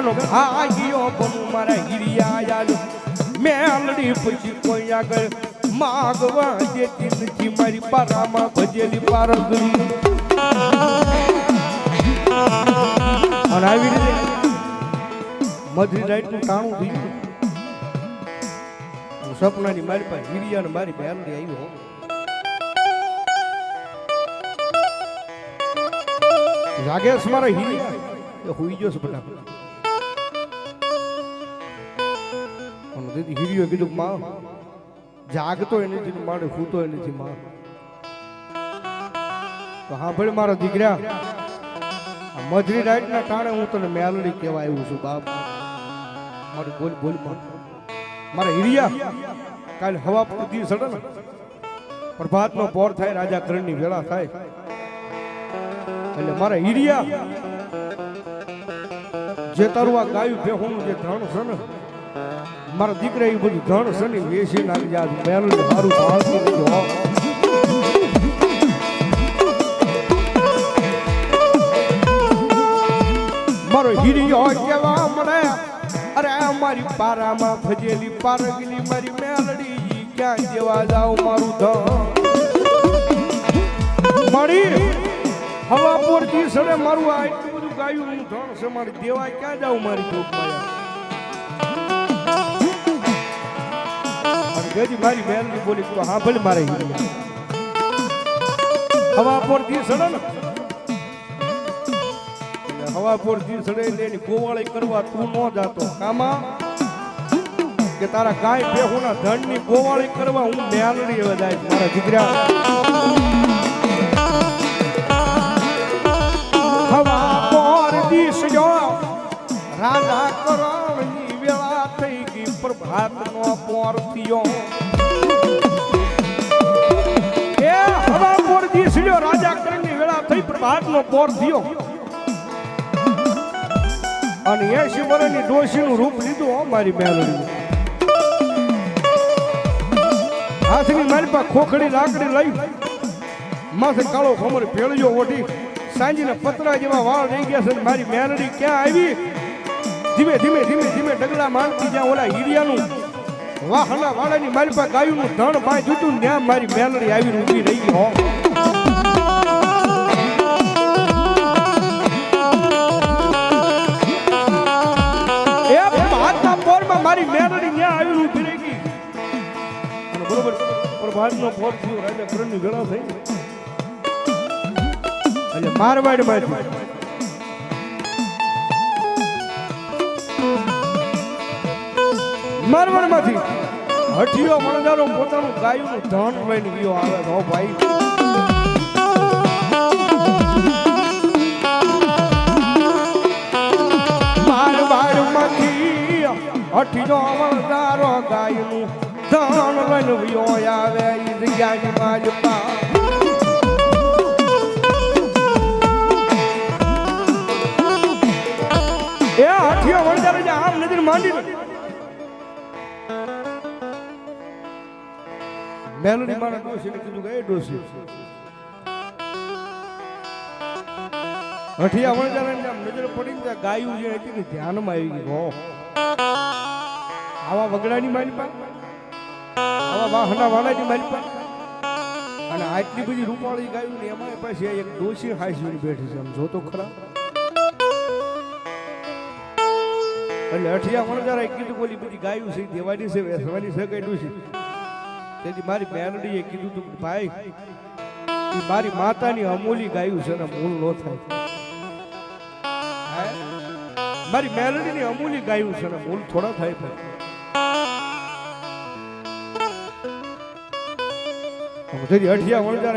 જેનો ભાગ્યો બનુ મારા હિરિયા યાદ મેલડી પછી કોઈ આગળ, માગવા દેતી નથી મારી પારામાં ભજેલી પારગરી અને આવી રીતે મધરી રાઈટનું ટાણું થઈ ગયું. હું સપનાની મારી પાસે હિરિયા ને મારી મેલડી આવ્યો જાગેશ મારા હિરિયા. એ હુઈ ગયો છે ફટાફટ તેથી હિરિયો કીધું, માં, જાગતો નથી મારે સૂતો નથી, માં. તો હા ભાઈ મારા દીકરા મજરી રાઈટના ટાણે હું તને મેલડી કહેવા આવ્યું છું, બાપ. મારું બોલ બોલ મારા હિરિયા, કાલ હવા દી સડે ને, પ્રભાતનો પોર થાય, રાજા કરણની વેળા થાય. એટલે મારા હિરિયા, જે તારું આ ગાયું ભેહોનું જે ધણ છે ને મારા દીકરા એ બધું ધણ છે ને વેસી નાખી જાય મેલું સારું ભાળતું નથી મારો હિરિયો કેવા મને? અરે મારી પારામાં ભજેલી પારગલી મારી મેલડી ક્યાં જેવા જાવ મારું ધણ? મળી હવા પૂરતી સડે મારું આ એટલું બધું ગાયું, હું ધણ છે મારી દેવા ક્યાં જાઉં મારી જોગ ગજી મારી મેલની બોલી તો હા ભલે મારે. હવા પૂરતી સડે ને હવા હવા પૂરતી સડે ને એની ગોવાળી કરવા તું ન જાતો. કામા? કે તારા ગાય બેહુના ધણની ગોવાળી કરવા હું મેલડી વધાય મારા દીકરા હાથની મારી પાસે ખોખડી લાકડી લઈ, માથે કાળો ખમર ભેળ્યો ઓઢી, સાંજીના પતરા જેવા વાળ રહી ગયા છે મારી મેલડી ક્યાં આવી? ધીમે ધીમે ધીમે ધીમે ડગલા માંડતી જ્યાં ઓલા હીરિયાનું વાહના વાળાની મારી પાસે ગાયુંનું ધણ ભાઈ જૂતું ત્યાં મારી મેલડી આવી ઊભી રહી, હો. મારી મેલડી ત્યાં આવી ઊભી રહી ગઈ. અને બરોબર પ્રભાતનો પોર થયો, રાજા કરણની વેળા મારવાડમાંથી મારવાડમાંથી હઠિયો વણજારો પોતાનું ગાયું ધન લઈને ગયો આવે તો ભાઈ. અઠીનો વણજારો ગાયનું ધન લઈને વ્યો આવે, ઈ જગ્યાની માજપા મેલોડી મારા ને કીધું કે એ ડોશી. હઠિયા વણજારા આમ નજર પડી ને ત્યાં ગાયું જે હતી ને ધ્યાનમાં આવી ગઈ હો. આવા વગડાની મારી પાસે. આવા વાહના વાળાની મારી પાસે. અને આટલી બધી રૂપાળી ગાયું ને એમાં પાછી એક ડોસી હાસી બેઠી છે. આમ જોતો ખરા. એટલે અઠિયા વણજારા કીધું બોલી બધી ગાયું છે દેવાની છે, વેસવાની છે કઈ છે તેથી મારી મેલડીએ કીધું તું ભાઈ મારી માતાની અમૂલી ગાયું છે મૂળ નો થાય? મારી મેલડીની અમૂલી ગાયું છે ને મૂળ થોડા થાય ભાઈ.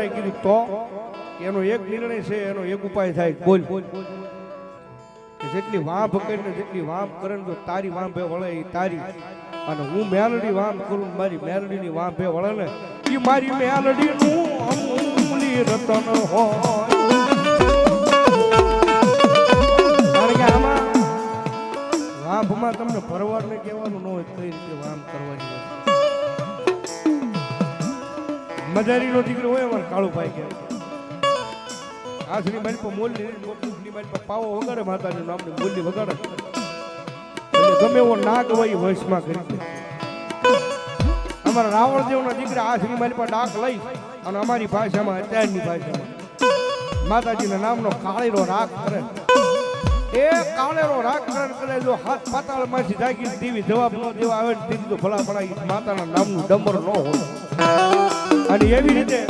કીધું, તો એનો એક નિર્ણય છે, એનો એક ઉપાય થાય. બોલ. જેટલી વાંભ કરીને, જેટલી વાંભ કરે જો તારી વાંભે વળે એ તારી. અને હું મેલડી વામ કરું, મારી મેલડીની વાંભે વળે ને એ મારી મેલડીનું અમૂલી રતન હોય. વાંભમાં તમને ભરવાડને કહેવાનું ન હોય કઈ રીતે વામ કરવાની મજારીનો દીકરો હોય અમારે કાળુભાઈ કે. આશરી મારી પર મોલની મોટની મારી પર પાવો વગાડે માતાજી નામની મોલી વગાડે. ગમે એવો નાગ હોય વંશમાં કરી દે. અમારા રાવણદેવના દીકરા આ શ્રી મારી પાસે ડાક લઈ અને અમારી ભાષામાં, અત્યારની ભાષામાં માતાજીના નામનો કાળેરો રાગ કરે. એ કાળેરો રાગ કરે ને કરે જો હાથ પાતાળમાંથી જાગી દેવી જવાબ ન દેવા આવે ને દીધી તો ભલા ભલા માતાના નામનું ડમર ન હોય. અને એવી રીતે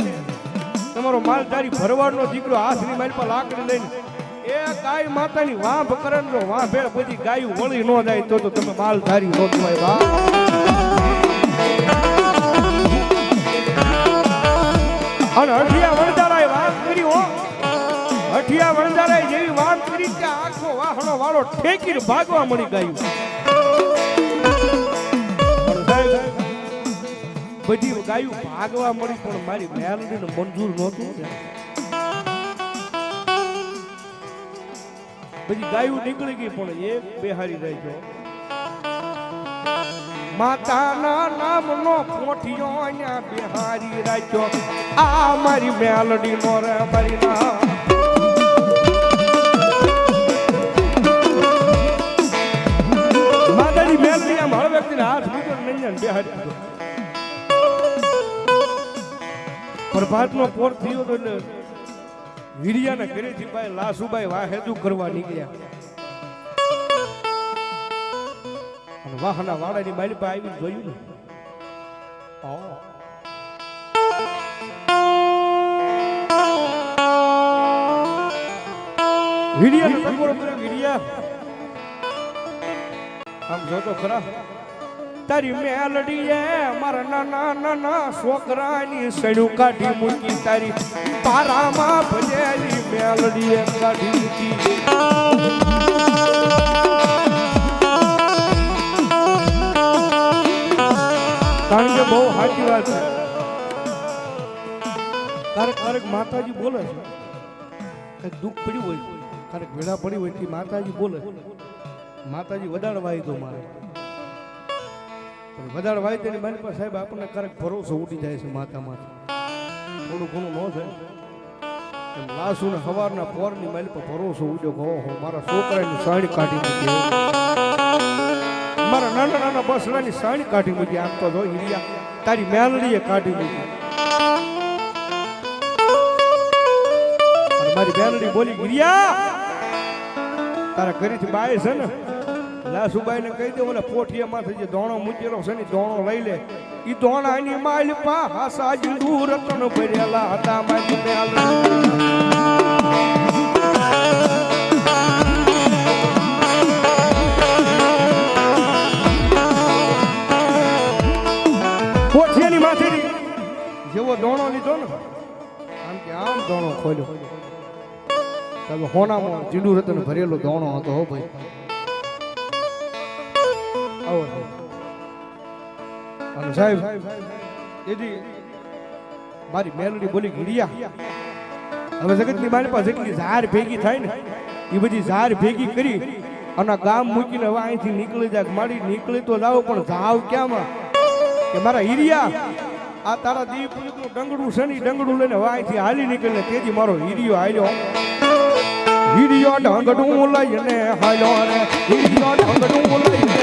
તમારો માલધારી ભરવાડનો દીકરો હાથની મારી પર લાકડી લઈને એ ગાય માતાની વાંભ કરે ને જો વાંભ બધી ગાયું વળી ન જાય તો તો તમે માલધારી નો કહેવાય વાહ. અને અઠિયા વણજારાએ વાત કરી હો. અઠિયા વણજારાએ જેવી વાત કરી કે આખો વાહણો વાળો ઠેકીને ભાગવા મળી ગયું. બધી ગાયું ભાગવા મળી પણ મારી મેલડીને મંજૂર નહોતું. બધી ગાયું નીકળી ગઈ પણ એ બેહારી રહી ગયો. માતાના નામનો પોઠિયો અહીંયા બિહારી રાખ્યો. આ મારી મેલડી નો રે મારી નામ માતાની મેલડી આમ હળવે કરીને હાથ મૂક્યો ને બિહારી દીધો. પ્રભાતનો પોર થયો તો વીડિયાના ઘરેથી ભાઈ લાસુભાઈ વાહેદુ કરવા નીકળ્યા. અને વાહના વાડાની મારી પાસે આવીને જોયું ને. કર્યો, વીડિયા. આમ જોતો ખરા. તારી મેલડીએ મારા નાના નાના છોકરાની સડ્યું કાઢી મૂકી તારી પારામાં ભજેલી મેલડીએ કાઢી મૂકી. કારણ કે બહુ સાચી વાત છે. ક્યારેક ક્યારેક માતાજી બોલે છે? કંઈક દુઃખ પડ્યું હોય? ક્યારેક વેળા પડી હોય કે માતાજી બોલે માતાજી વડાડવા આવી દો મારે. પણ વધારે વાય તેની મારી પર સાહેબ, આપણને ક્યારેક ભરોસો ઉડી જાય છે માતામાંથી થોડું ઘણું ન થાય. એમ લાસુ ને સવારના પોરની મારી પર ભરોસો ઉડ્યો કે ઓહો, મારા છોકરાની સાડી કાઢી મૂકી મારા નાના નાના બસડાની સાડી કાઢી મૂકી આમ તારી મેલડીએ કાઢી મૂકી. મારી મેલડી બોલી, હિરિયા, તારા ઘરેથી બાય છે ને લાસુબાઈ ને કહી દે, ઓલા પોઠિયા માંથી જે દોણો મૂકેલો છે ને દોણો લઈ લે. એ દોણાની માલ પા હાસા જીંદુ રતન ભરેલા હતા મારી જેવો દોણો લીધો ને, આમ કે આમ દોણો ખોલ્યો. હોનામાં જીંડુ રતન ભરેલો દોણો હતો હો ભાઈ. આવો. અને સાહેબ, એજી મારી મેલડી બોલી ગીડિયા. હવે જગતની મારી પાસે જેટલી ઝાર ભેગી થાય ને એ બધી ઝાર ભેગી કરી અને ગામ મૂકીને હવે અહીંથી નીકળી જાય. મારી નીકળી તો જાવ પણ જાવ ક્યાંમાં? કે મારા હીરિયા, આ તારા દીપનું ડંગડું છે ને ડંગડું લઈને હવે અહીંથી હાલી નીકળીને તેથી મારો હીરિયો હાલ્યો. હીરિયો ઢંગડું લઈને હાલ્યો રે. હીરિયો ઢંગડું લઈને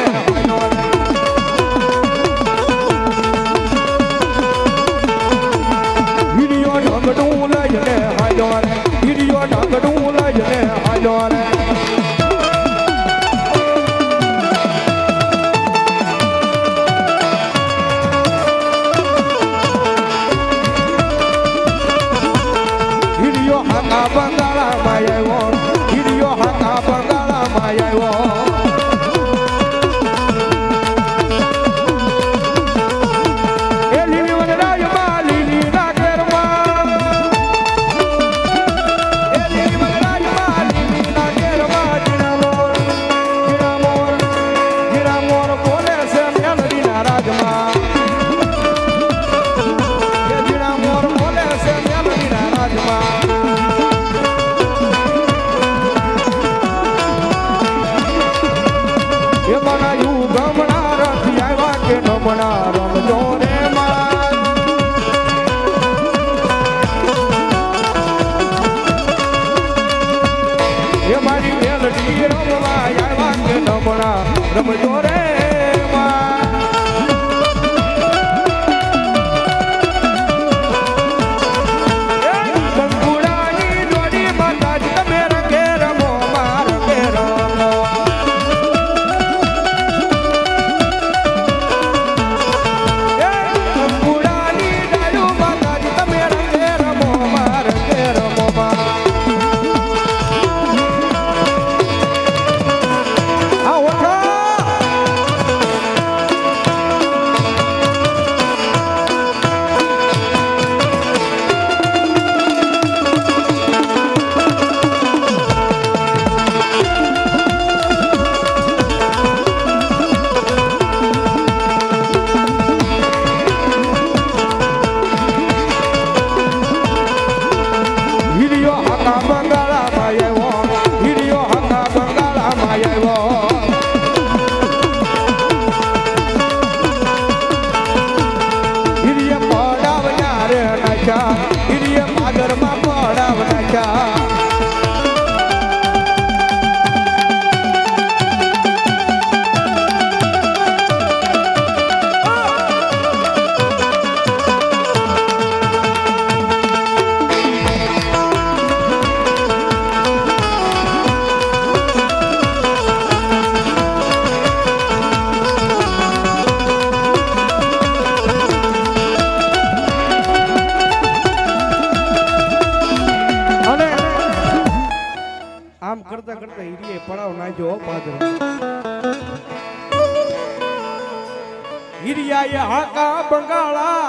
હિરિયાએ હાકા બંગાળા,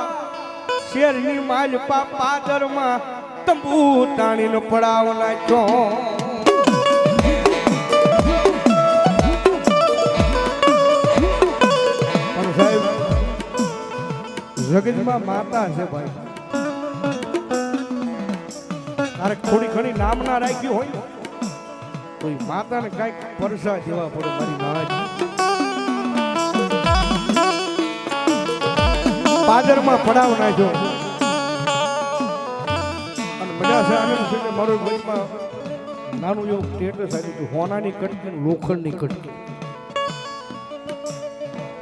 શેરની માલપા પાદરમાં તંબુ તાણીનો પડાવ નાખ્યો. જગતમાં માતા છે ભાઈ. તારે થોડી ઘણી નામના રાખ્યું હોય. તો એ માતાને કાંઈક પરસા જેવા પડે મારી મહારાજ. પાદરમાં પડાવ નાખ્યો. અને મજા છે છે કે મારું નાનું એવું સ્ટેટસ આવ્યું હોનાની કટકી લોખંડની કટકી.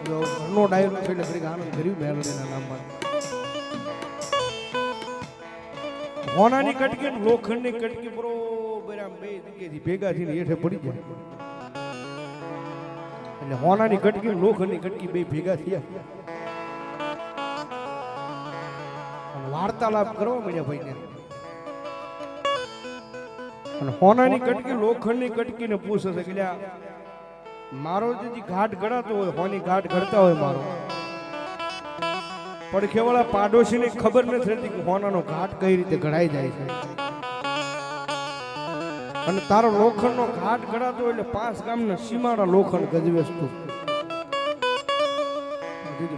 ઘરનો ડાયરો છે આનંદ કર્યું મેલડીના નામમાં. હોનાની કટકી લોખંડની કટકી, બરોબર. આમ બે જગ્યાએથી ભેગા થઈને હેઠે પડી જાય એટલે હોનાની કટકી, લોખંડની કટકી બે ભેગા થયા. વાર્તાલાપ કરવા મળ્યા ભાઈને. અને હોનાની કટકી, લોખંડની કટકીને પૂછે છે કે મારો જે ઘાટ ગળાતો હોય, હોની ઘાટ ગળતા હોય મારો. પડખેવાળા પાડોશીને ખબર નથી રહેતી કે હોનાનો ઘાટ કઈ રીતે ઘડાઈ જાય છે. અને તારો લોખંડનો ઘાટ ઘડાતો એટલે પાંચ ગામના સીમાડા લોખંડ ગજવેશ તું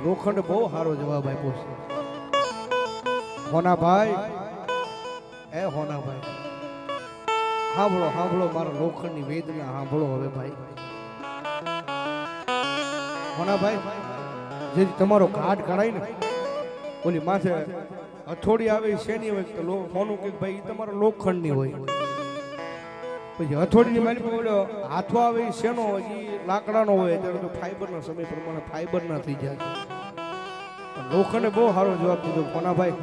લોખંડ બહુ સારો જવાબ આપ્યો છે. હોનાભાઈ, એ હોનાભાઈ સાંભળો સાંભળો મારા લોખંડની વેદના સાંભળો હવે ભાઈ. હોનાભાઈ, જેથી તમારો ઘાટ ઘડાય ને ઓલી માથે હથોડી આવે, શેની હોય તો હોનું કે ભાઈ તમારો લોખંડની હોય. પછી હથોડીની પાસે ઓલો હાથો આવે શેનો હોય લાકડાનો હોય ત્યારે તો ફાઈબરના સમય પ્રમાણે ફાઈબરના થઈ જાય પણ બહુ સારો જવાબ દીધો કોનાભાઈ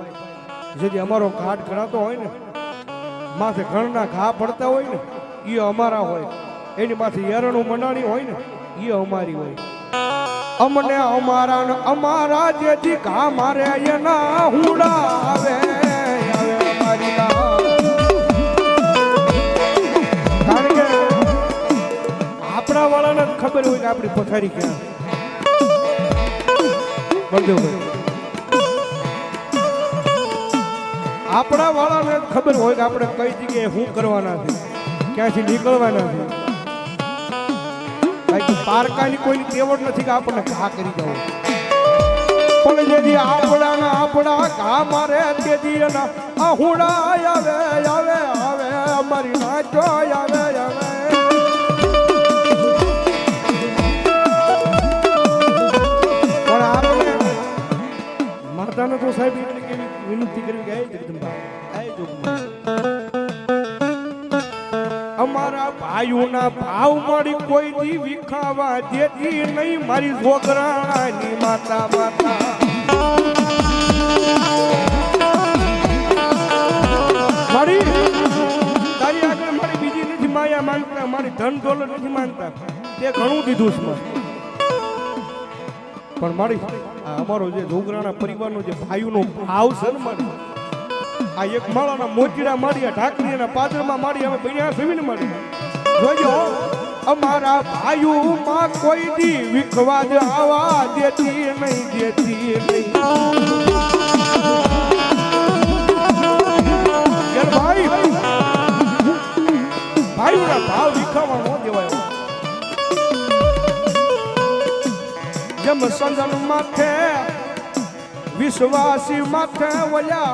જેથી અમારો ઘાટ ગણાતો હોય ને, માથે ઘણના ઘા પડતા હોય ને એ અમારા હોય. એની માથે યરણું મનાણી હોય ને એ અમારી હોય. અમને અમારા અમારા જેથી ઘા મારે એના હુડા આવે. આપણી પથારી ક્યાં? આપણા વાળાને ખબર હોય કે આપણે કઈ જગ્યાએ શું કરવાના છે, ક્યાંથી નીકળવાના છે. પારકાની કોઈની તેવડ નથી કે આપણને ઘા કરી જવું પણ જેથી આપણા આપણા ઘા મારે તેથી આવે આવે આવે, અમારી નાચો આવે તો સાહેબ, એટલે કેવી વિનંતી કરવી કે જગદંબા આય જોગમાં અમારા ભાઈઓના ભાવ મારી કોઈ દી વિખાવા દેતી નહીં, મારી છોકરાની માતા માતા. મારી, તારી આગળ મારી બીજી નથી માયા માંગતા, મારી ધન દોલત નથી માંગતા. તે ઘણું દીધું છે પણ મારી અમારો જે જોગરાણા પરિવારનો જે ભાઈઓનો ભાવ સન્માન આ એક માળાના મોતીડા આ ઢાકરીના પાદરમાં મારી હવે બન્યા સવીને મારી જોજો, અમારા ભાઈઓમાં કોઈ દી વિખવાદ આવા દેતી નહીં દેતી નહીં. ભાઈ, ભાઈઓના ભાવ વિખાવા ન દેવાય. જેમ સંદન માથે, વિશ્વાસી માથે વયા,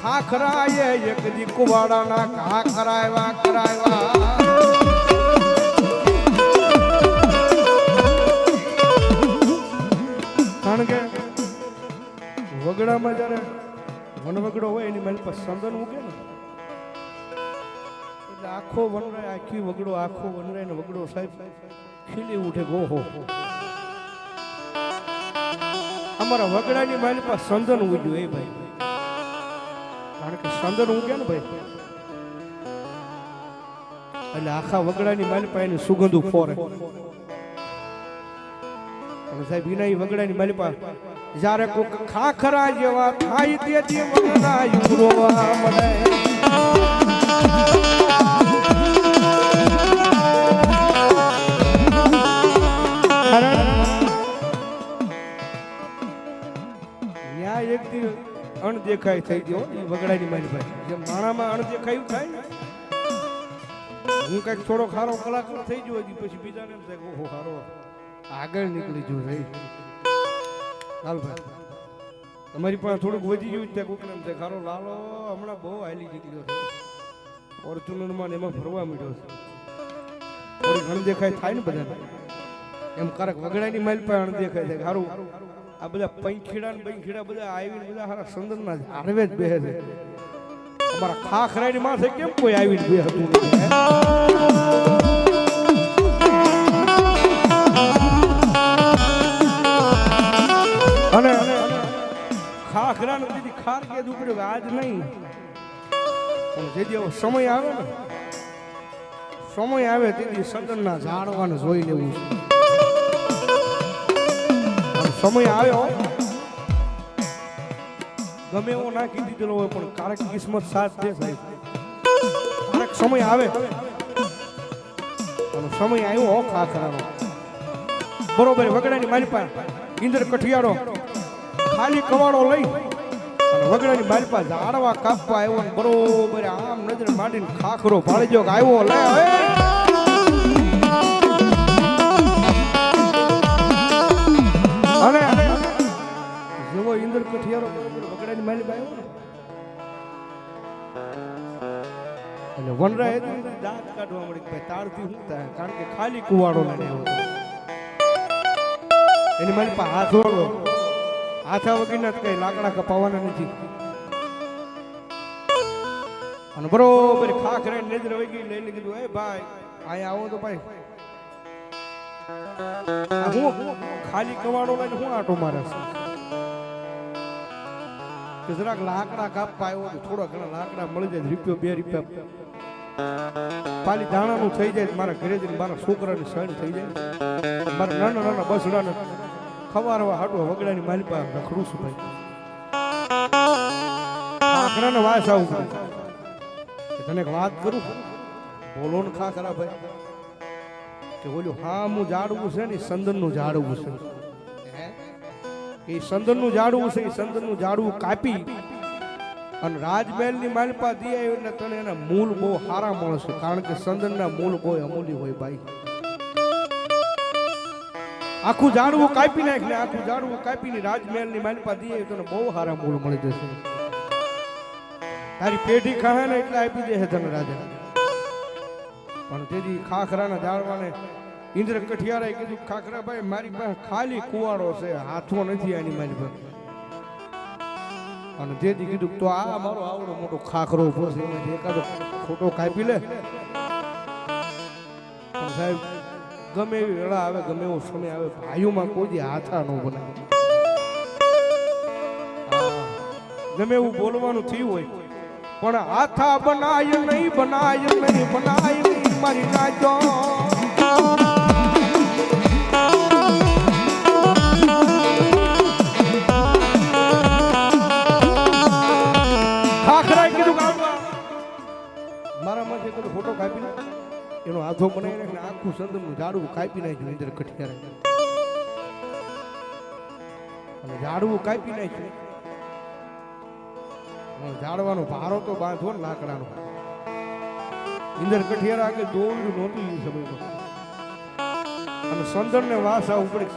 ખાખરાએ એક દી કુવાડાના કરાવ્યા કરાવ્યા કારણ કે વગડામાં જ્યારે વનવગડો હોય એની મારી પાસે સંદન મૂકે ને, એટલે આખો વનરાય, આખી વગડો, આખો વનરાય ને વગડો સાહેબ ખીલી ઉઠે ગોહો અમારા વગડાની મારી પાસે સંદન ઉગ્યું એ ભાઈ. કારણ કે સંદન ઉગ્યા ને ભાઈ. એટલે આખા વગડાની મારી પાસે એની સુગંધ ફોરે અને સાહેબ વિના વગડાની મારી પાસે જ્યારે કોક ખાખરા જેવા થાય, તેથી વગડા યુરોવા મળે. અણદેખાય થઈ ગયો એ વગડાની મારી પાસે. જેમ માણામાં અણદેખાયું થાય હું કંઈક થોડો ખારો કલાકાર થઈ ગયો હજી, પછી બીજાને એમ થાય ઓહો ખારો આગળ નીકળી ગયો રહી. હાલ ભાઈ. તમારી પાસે થોડુંક વધી ગયું ત્યાં કોકને એમ થાય ખારો લાલો, હમણાં બહુ હાલી નીકળ્યો છે. ફોર્ચ્યુનરમાં એમાં ફરવા મળ્યો છે. થોડી અણદેખાય થાય ને બધા એમ કારક વગડાની માઇલ પાસે અણદેખાય છે સારું આ બધા પંખીડા ને પંખીડા બધા આવીને બધા હારા સંદરના હાડવે જ બેસે છે. અમારા ખાખરાની માથે કેમ કોઈ આવીને બે હતું અને ખાખરા ને દીદી આજ નહીં. પણ જે સમય આવે ને, સમય આવે તેથી સદનના ઝાડવાને જોઈ લેવું છે. સમય આવ્યો. ગમે એવો નાખી દીધેલો હોય, પણ કારક કિસ્મત સાથ દે સાહેબ. કારક સમય આવે. અને સમય આવ્યો હો ખાખરાનો. બરોબર, વગડાની મારી પાસે ઇન્દ્ર કઠિયારો ખાલી કવાડો લઈ અને વગડાની મારી પાસે ઝાડવા કાપવા આવ્યો બરોબર આમ નજર માંડીને ખાખરો ભાળજો આવ્યો, લે હવે. અને જેવો ઇન્દ્ર કઠિયારો બરોબર વગડાની મારી પાસે એટલે વનરાય દાંત કાઢવા મળી ભાઈ તારથી હું થાય, કારણ કે ખાલી કુવાડો લઈને એની મારી પાસે હાથ વાળો હાથા વગરના જ કઈ લાકડા કપાવાના નથી. અને બરોબર ખાખરે નજર વગી લઈને કીધું, એ ભાઈ, અહીંયા આવો તો ભાઈ. હું ખાલી કવાડો લઈને હું આટો મારે જરાક લાકડા કાપવા આવ્યો તો થોડા ઘણા લાકડા મળી જાય, રૂપિયો, બે રૂપિયા. પાલી દાણાનું થઈ જાય મારા ઘરે જઈને મારા છોકરાની સણ થઈ જાય. મારા નાના નાના બસડાને ખવારવા હાટો વગડાની મારી પાસે રખડું છું ભાઈ. ખાખરાને વાસ આવું તને એક વાત કરું? બોલો ને ખાખરા ભાઈ. કે બોલ્યું હા હું જાડવું છે ને સંદનનું જાડવું છે. એ સંદનનું જાડવું છે, એ સંદનનું જાડવું કાપી અને રાજમહેલની માલપા દી આવ્યો એટલે તને એના મૂળ બહુ સારા મળશે, કારણ કે સંદનના મૂળ બહુ અમૂલ્ય હોય ભાઈ. આખું ઝાડવું કાપી નાખ ને આખું ઝાડવું કાપીને રાજમહેલની માલપા દી આવ્યો તને બહુ સારા મૂળ મળી જશે. તારી પેઢી ખાહે ને એટલે આપી દેશે તને રાજા પણ તેથી ખાખરાના ઝાડવાને ઇન્દ્ર કઠિયારાએ કીધું, ખાખરાભાઈ, મારી પાસે ખાલી કુવાડો છે, હાથો નથી આની મારી પાસે. અને તેથી કીધું, તો આ મારો આવડો મોટો ખાખરો ઊભો છે એકાદો ખોટો કાપી લે. સાહેબ, ગમે એવી વેળા આવે, ગમે એવો સમય આવે, ભાઈઓમાં કોઈ હાથા ન બનાવે. ગમે એવું બોલવાનું થયું હોય, પણ હાથા બનાય નહીં બનાય નહીં, બનાય મારી નાજો ખાખરાએ કીધું. મારા માથે કીધું ફોટો કાપી લે એનો હાથો બનાવી નાખીને આખું સંદનનું ઝાડવું કાપી નાખ્યું અંદર કઠિયારે અને ઝાડવું કાપી નાખ્યું. ઝાડવાનો ભારો તો બાંધવો ને લાકડાનો. ઇન્દ્ર કઠિયારા કે દોડ નહોતું એ સમયમાં. અને સંદનને વાસ આ ઉપડી.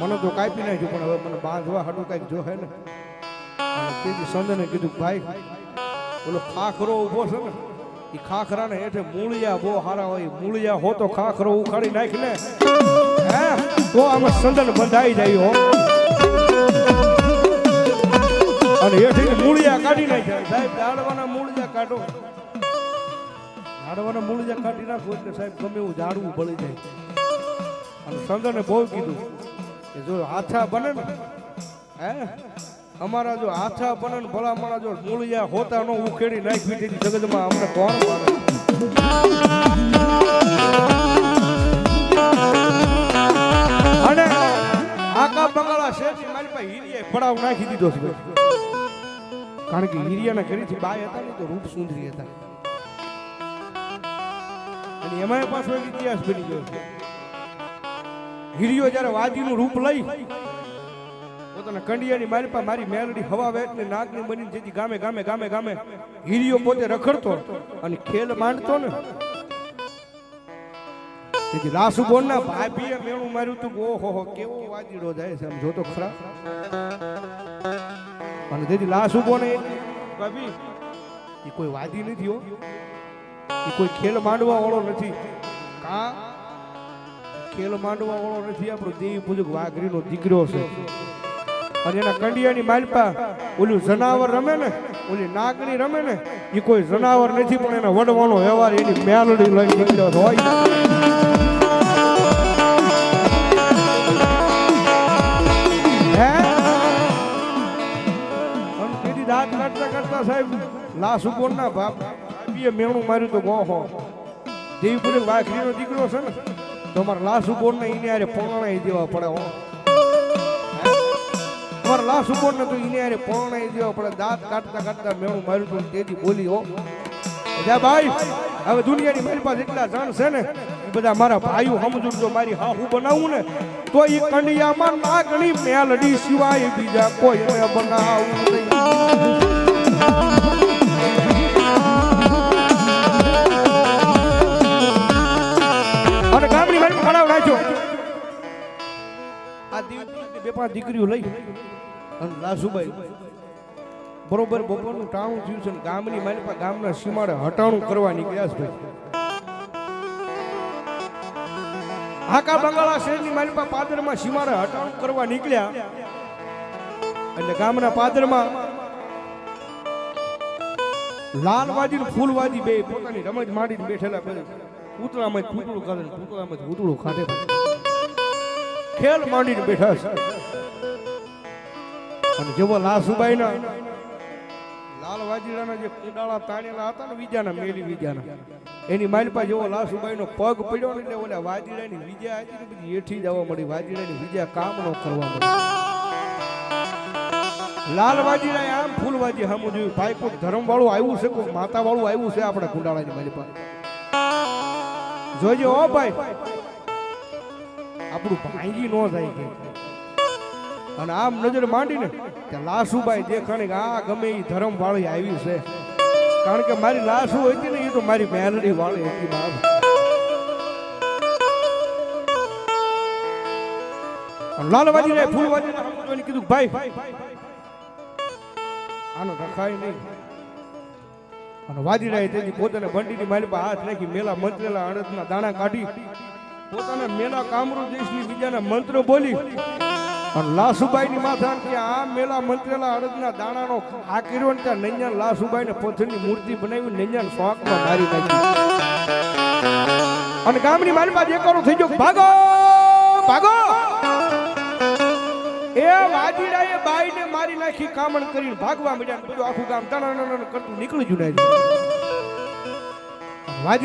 મને તો કાપી નાખ્યું, પણ હવે મને બાંધવા હાટું કંઈક જો હે ને. તેથી સંદને કીધું, ભાઈ, ઓલો ખાખરો ઊભો છે ને એ ખાખરાને હેઠે મૂળિયા બહુ હારા હોય મૂળિયા હો તો ખાખરો ઉખાડી નાખ ને હે? તો આમાં સંદન બંધાઈ જાય હો. અને હેઠી મૂળિયા કાઢી નાખ્યા. સાહેબ દાડવાના મૂળિયા કાઢો. ઝાડવાના જે કાઢી નાખો એટલે સાહેબ ગમે એવું ઝાડવું ભળી જાય. અને સંતને બહુ કીધું કે જો હાથા બને ને, હે? અમારા જો હાથા બને ને ભલા મારા જો મૂળિયા હોતા નો ઉખેડી નાખી દીધી જગતમાં અમને કોણ મારે? અને આકા બંગાળા મારી પાસે હીરિયાએ પડાવ નાખી દીધો છે. કારણ કે હીરિયાના ઘરેથી બાય હતા ને તો રૂપ સુંદરી હતા. અને એમાં પાછો એક ઇતિહાસ બની ગયો છે. હીરિયો જ્યારે વાજીનું રૂપ લઈ, પોતાના કંડિયાની મારી પાસે મારી મેલડી હવા વેટને નાગની બની જેથી ગામે ગામે ગામે ગામે હીરિયો પોતે રખડતો અને ખેલ માંડતો ને. તેથી લાસુ બોનના ભાભીએ મેણું માર્યું તું ઓહો કેવો વાજીડો જોતો ખરા. અને તેથી લાસુ બોને ભાભી એ કોઈ વાદી નથી હો. કોઈ ખેલ માંડવા વાળો નથી. ખેલ માંડવા વાળો નથી આપણો. દેવી પૂજક વાઘરીનો દીકરો છે. અને એના કંડિયાની માલપા ઓલું જનાવર રમે ને, ઓલી નાગણી રમે ને એ કોઈ જનાવર નથી, પણ એના વડવાનો વ્યવહાર એની મેલડી લઈ નીકળ્યો હોય. દાંત કાઢતા સાહેબ, લાશ ઉપરના બાપ ભાભીએ મેણું માર્યું તો ગોહો. દેવીપુરે વાઘરીનો દીકરો છે ને, તો અમારા લાશ ઉપરને એને આરે પરણાઈ દેવા પડે હો. અમારા લાશ ઉપરને તો એને આરે પરણાઈ દેવા પડે, દાંત કાઢતા કાઢતા મેણું માર્યું તો તેથી બોલી હો. જા ભાઈ, હવે દુનિયાની મારી પાસે એટલા જાણ છે ને, એ બધા મારા ભાઈઓ સમજુ જો મારી હાહુ બનાવું ને, તો એ કંડિયામાં નાગણી મેલડી સિવાય બીજા કોઈ બનાવું નહીં. નાખ્યો આ દીકરી બે પાંચ દીકરીઓ લઈ. અને લાસુભાઈ બરોબર બપોરનું ટાણું થયું છે ગામની મારી ગામના સીમાડે હટાણું કરવા નીકળ્યા છે હાકા બંગાળા શહેરની મારી પાસે પાદરમાં સીમાડે હટાણું કરવા નીકળ્યા. એટલે ગામના પાદરમાં લાલવાજી ફૂલવાજી બે પોતાની રમત માંડીને બેઠેલા પૂતળામાં પૂતળું કાઢે ને પૂતળામાં પૂતળું કાઢે ખેલ માંડીને બેઠા છે. અને જેવો લાસુબાઈના લાલ વાજીરાના જે કુંડાળા તાણેલા હતા ને બીજાના મેલી બીજાના એની માલપા જેવો લાસુબાઈનો પગ પડ્યો ને એટલે ઓલા વાજીરાની બીજા હતી ને બધી હેઠી જવા મળી. વાજીરાની વિજા કામ નો કરવા મળી. લાલ વાજીરાએ આમ ફૂલવાજી સામું જોયું. ભાઈ કોઈ ધર્મ વાળું આવ્યું છે કોઈ માતા વાળું આવ્યું છે આપણા કુંડાળાની માલપા. જોજો ઓ ભાઈ. આપણું ભાંગી નો થાય કે. અને આમ નજર માંડીને કે લાસુભાઈ દેખાણે કે આ ગમે એ ધર્મ વાળી આવી છે. કારણ કે મારી લાસુ હતી ને એ તો મારી મેલડી વાળી હતી બાપ લાલવાજી ને ફૂલવાજી ને કીધું ભાઈ, આનો રખાય નહીં. અને વાદીરાએ તેની પોતાને બંડીની પર હાથ નાખી મેલા મંત્રેલા અડદના દાણા કાઢી પોતાના મેલા કામરૂ દેશની બીજાના મંત્રો બોલી અને લાસુબાઈની માથા કે આ મેલા મંત્રેલા અડદના દાણાનો આ કર્યો ને ત્યાં નૈયાન લાસુબાઈને પથ્થરની મૂર્તિ બનાવી નૈયાન શોખમાં મારી નાખી. અને ગામની પાસે એકારો થઈ ગયો. ભાગો! ભાગો! એ વાજીડાએ બાઈને મારી નાખી કામણ કરીને ભાગવા મળ્યા બધું આખું ગામ તણ કરતું નીકળી જુ ને